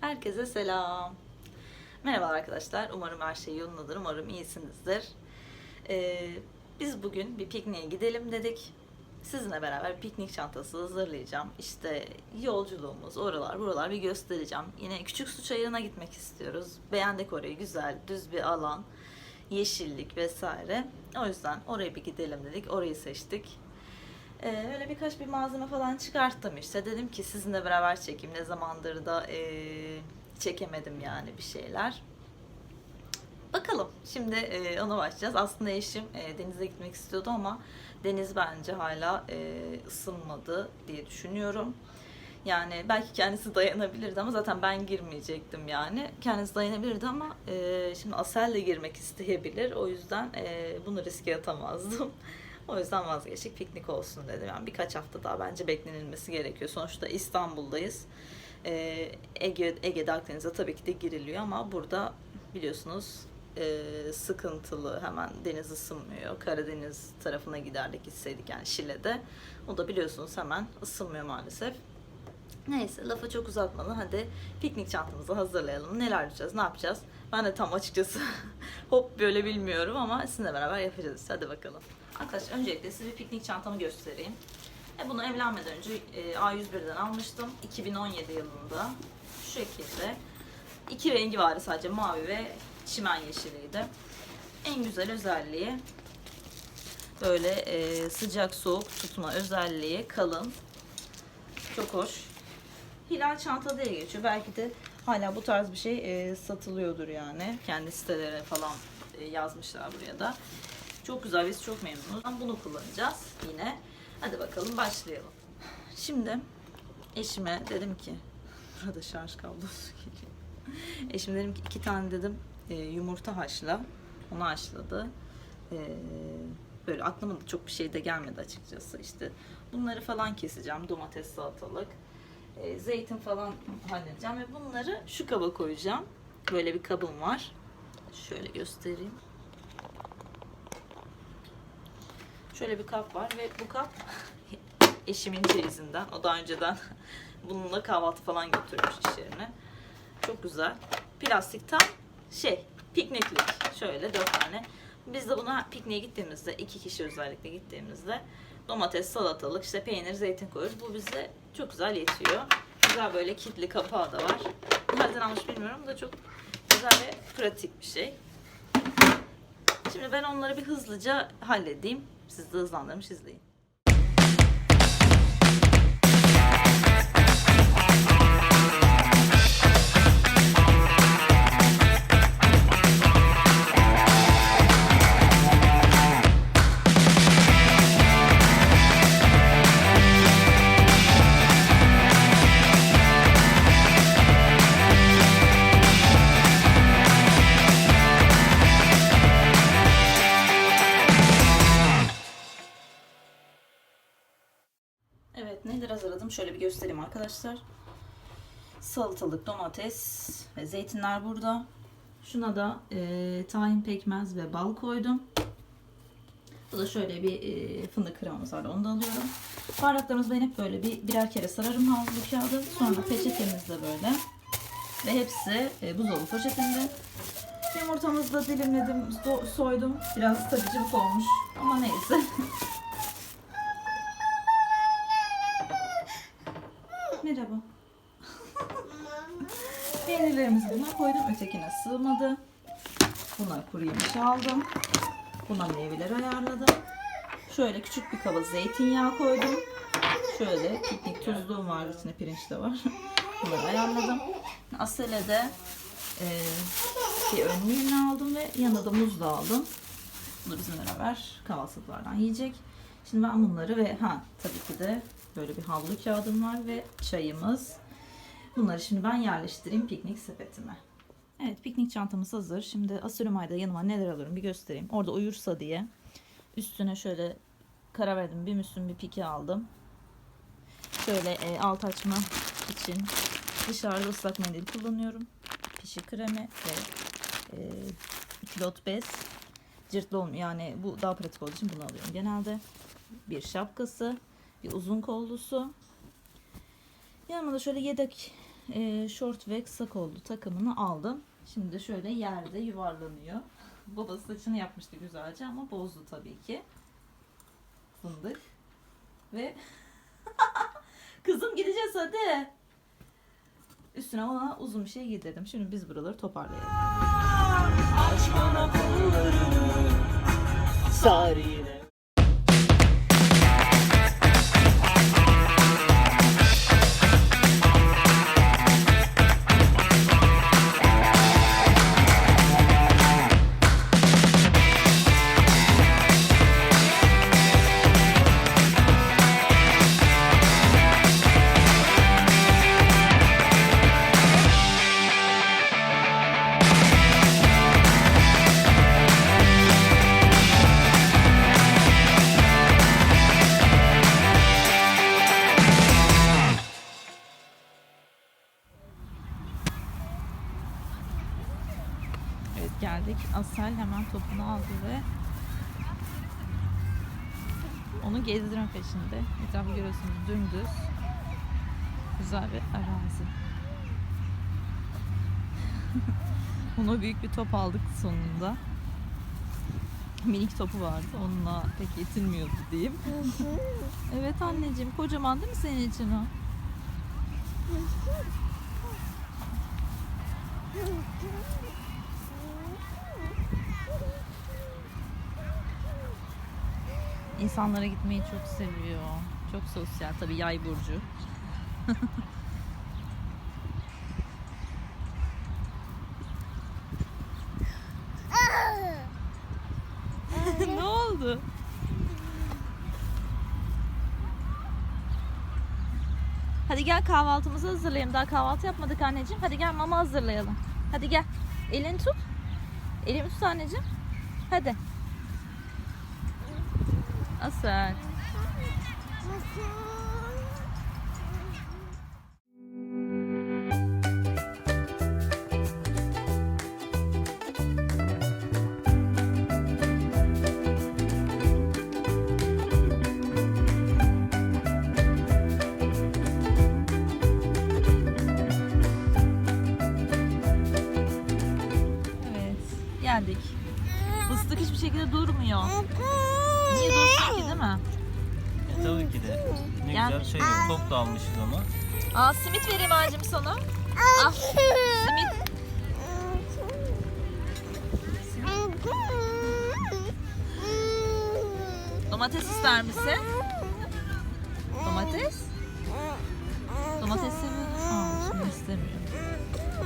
Herkese selam. Merhaba arkadaşlar. Umarım her şey yolundadır. Umarım iyisinizdir. Ee, biz bugün bir pikniğe gidelim dedik. Sizinle beraber piknik çantası hazırlayacağım. İşte yolculuğumuz, oralar, buralar bir göstereceğim. Yine Küçük Su Çayırı'na gitmek istiyoruz. Beğendik orayı. Güzel, düz bir alan. Yeşillik vesaire. O yüzden oraya bir gidelim dedik. Orayı seçtik. Ee, öyle birkaç bir malzeme falan çıkarttım işte. Dedim ki sizinle beraber çekeyim. Ne zamandır da ee, çekemedim yani bir şeyler. Bakalım. Şimdi ee, ona başlayacağız. Aslında eşim ee, denize gitmek istiyordu ama deniz bence hala ee, ısınmadı diye düşünüyorum. Yani belki kendisi dayanabilirdi ama zaten ben girmeyecektim yani. Kendisi dayanabilirdi ama ee, şimdi Asel de girmek isteyebilir. O yüzden ee, bunu riske atamazdım. O yüzden vazgeçtik. Piknik olsun dedim. Yani birkaç hafta daha bence beklenilmesi gerekiyor. Sonuçta İstanbul'dayız. Ee, Ege, Ege'de Akdeniz'e tabii ki de giriliyor ama burada biliyorsunuz e, sıkıntılı. Hemen deniz ısınmıyor. Karadeniz tarafına giderdik gitseydik yani Şile'de. O da biliyorsunuz hemen ısınmıyor maalesef. Neyse lafı çok uzatmadan hadi piknik çantamızı hazırlayalım. Neler yapacağız, ne yapacağız? Ben de tam açıkçası hop böyle bilmiyorum ama sizinle beraber yapacağız. Hadi bakalım. Arkadaşlar öncelikle size bir piknik çantamı göstereyim. E, bunu evlenmeden önce e, A101'den almıştım. 2017 yılında. Şu şekilde. İki rengi vardı sadece mavi ve çimen yeşiliydi. En güzel özelliği böyle e, sıcak soğuk tutma özelliği kalın. Çok hoş. Hilal çanta diye geçiyor. Belki de hala bu tarz bir şey e, satılıyordur yani. Kendi sitelere falan e, yazmışlar buraya da. Çok güzel, biz çok memnunuz. Bunu kullanacağız yine. Hadi bakalım başlayalım. Şimdi eşime dedim ki, burada şarj kablosu geliyor. Eşim dedim ki iki tane dedim e, yumurta haşla. Onu haşladı. E, böyle aklıma da çok bir şey de gelmedi açıkçası. İşte bunları falan keseceğim. Domates, salatalık. E, zeytin falan halledeceğim ve bunları şu kaba koyacağım. Böyle bir kabım var. Şöyle göstereyim. Şöyle bir kap var ve bu kap eşimin ceyizinden. O daha önceden bununla kahvaltı falan götürmüş iş yerine. Çok güzel. Plastik tam şey pikniklik. Şöyle dört tane. Biz de buna pikniğe gittiğimizde iki kişi özellikle gittiğimizde domates, salatalık, işte peynir, zeytin koyuyoruz. Bu bize çok güzel yetiyor. Güzel böyle kilitli kapağı da var. Nereden almış bilmiyorum da çok güzel ve pratik bir şey. Şimdi ben onları bir hızlıca halledeyim. Siz de hızlandırmış izleyin. Şöyle bir göstereyim arkadaşlar. Salatalık, domates ve zeytinler burada. Şuna da e, tahin pekmez ve bal koydum. Bu da şöyle bir e, fındık kremamız var onu da alıyorum. Bardaklarımızı ben hep böyle bir birer kere sararım havlu kağıdı. Sonra peçetemiz de böyle. Ve hepsi e, buzdolabı poşetinde. Yumurtamızı da dilimledim, soydum. Biraz tabii cıvık olmuş ama neyse. Merhaba. Peynirlerimizi buna koydum. Ötekine sığmadı. Buna kuru yemiş aldım. Buna meyveler ayarladım. Şöyle küçük bir kaba zeytinyağı koydum. Şöyle piknik tuzluğum var. içinde pirinç de var. Bunları ayarladım. Asele de e, bir önlüğünü aldım ve yanına da muz da aldım. Bunu bizim beraber kahvaltılıklardan yiyecek. Şimdi ben bunları ve ha tabii ki de böyle bir havlu kağıdım var ve çayımız. Bunları şimdi ben yerleştireyim piknik sepetime. Evet piknik çantamız hazır. Şimdi Asürümay'da yanıma neler alırım bir göstereyim. Orada uyursa diye. Üstüne şöyle karar verdim. Bir müslüm bir piki aldım. Şöyle e, alt açma için dışarıda ıslak mendil kullanıyorum. Pişi kremi ve e, pilot bez. Cırtlı olmuyor. Yani bu daha pratik olduğu için bunu alıyorum genelde. Bir şapkası, bir uzun kollusu. Yanıma da şöyle yedek e, şort ve kısa kollu takımını aldım. Şimdi şöyle yerde yuvarlanıyor. Babası saçını yapmıştı güzelce ama bozdu tabii ki. Fındık. Ve kızım gideceğiz hadi. Üstüne ona uzun bir şey giydirdim. Şimdi biz buraları toparlayalım. Aç bana kollarını Sar yine Evet geldik. Asel hemen topunu aldı ve onu gezdirme peşinde. Etrafı görüyorsunuz dümdüz. Güzel bir arazi. Ona büyük bir top aldık sonunda. Minik topu vardı. Onunla pek yetinmiyordu diyeyim. evet anneciğim. Kocaman değil mi senin için o? İnsanlara gitmeyi çok seviyor. Çok sosyal. Tabii yay burcu. ne oldu? Hadi gel kahvaltımızı hazırlayalım. Daha kahvaltı yapmadık anneciğim. Hadi gel mama hazırlayalım. Hadi gel. Elini tut. Elimi tut anneciğim. Hadi. Asel. Evet. Geldik. Fıstık hiçbir şekilde durmuyor. Ne Gel. güzel şey top da almışız ama Aa simit vereyim ağacım sana. Al. Simit. Domates ister misin? Domates? Domates seviyor. Aa şimdi istemiyor.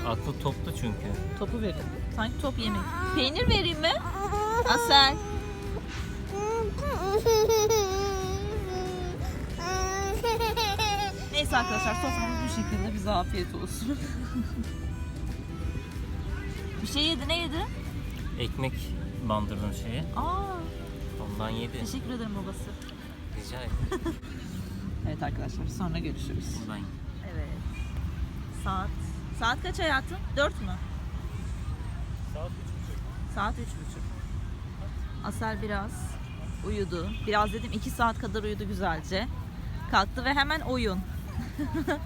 Aklı topta çünkü Topu verin. Sanki top yemek. Peynir vereyim mi? Asel. Neyse arkadaşlar soframız bu şekilde. Bize afiyet olsun. bir şey yedi. Ne yedi? Ekmek bandırdım şeye Aa, Ondan yedi teşekkür ederim babası. Rica ederim Evet arkadaşlar sonra görüşürüz. Buradan Evet. Saat saat kaç hayatım? 4 mü? Saat Saat üç buçuk. Asel biraz uyudu. Biraz dedim iki saat kadar uyudu güzelce. Kalktı ve hemen oyun.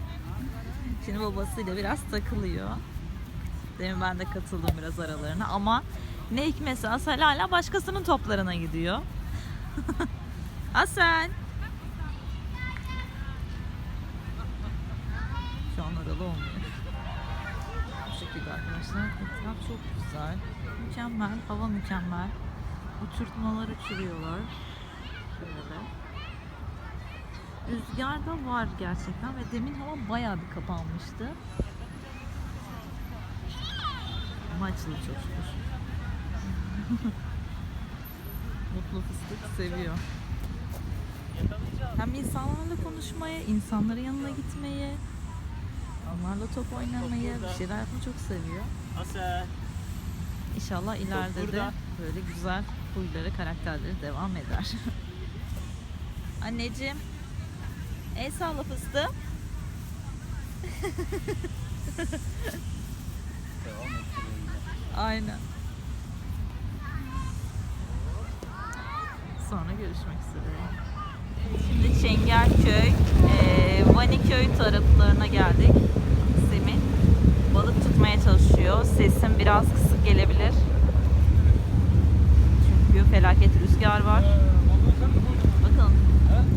Şimdi babasıyla biraz takılıyor. Demin ben de katıldım biraz aralarına ama ne hikmetse Asel hala başkasının toplarına gidiyor. Asel. Şu an aralı olmuyor. Bu şekilde arkadaşlar. Etraf çok güzel. Mükemmel. Hava mükemmel. Uçurtmalar uçuruyorlar. Şöyle. Rüzgar da var gerçekten ve demin hava bayağı bir kapanmıştı. Ama açıldı çok şükür. Mutlu fıstık seviyor. Hem insanlarla konuşmayı, insanların yanına gitmeyi, onlarla top oynamayı, bir şeyler yapmayı çok seviyor. İnşallah ileride de böyle güzel huyları, karakterleri devam eder. Anneciğim, el salla fıstığım. Aynen. Sonra görüşmek üzere. Şimdi Çengelköy, Vaniköy taraflarına geldik. Semih. biraz kısık gelebilir. Çünkü felaket rüzgar var. Bakalım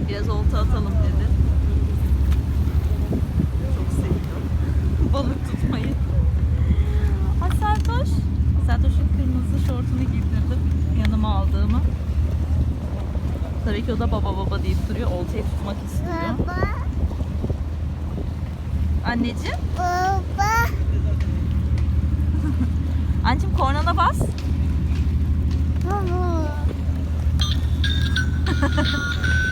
biraz olta atalım dedi. Çok seviyor balık tutmayı. Ay Sertaş. Sertaş'ın kırmızı şortunu giydirdim. Yanıma aldığımı. Tabii ki o da baba baba deyip duruyor. Oltayı tutmak istiyor. Baba, Anneciğim. baba. Anneciğim kornana bas. Baba.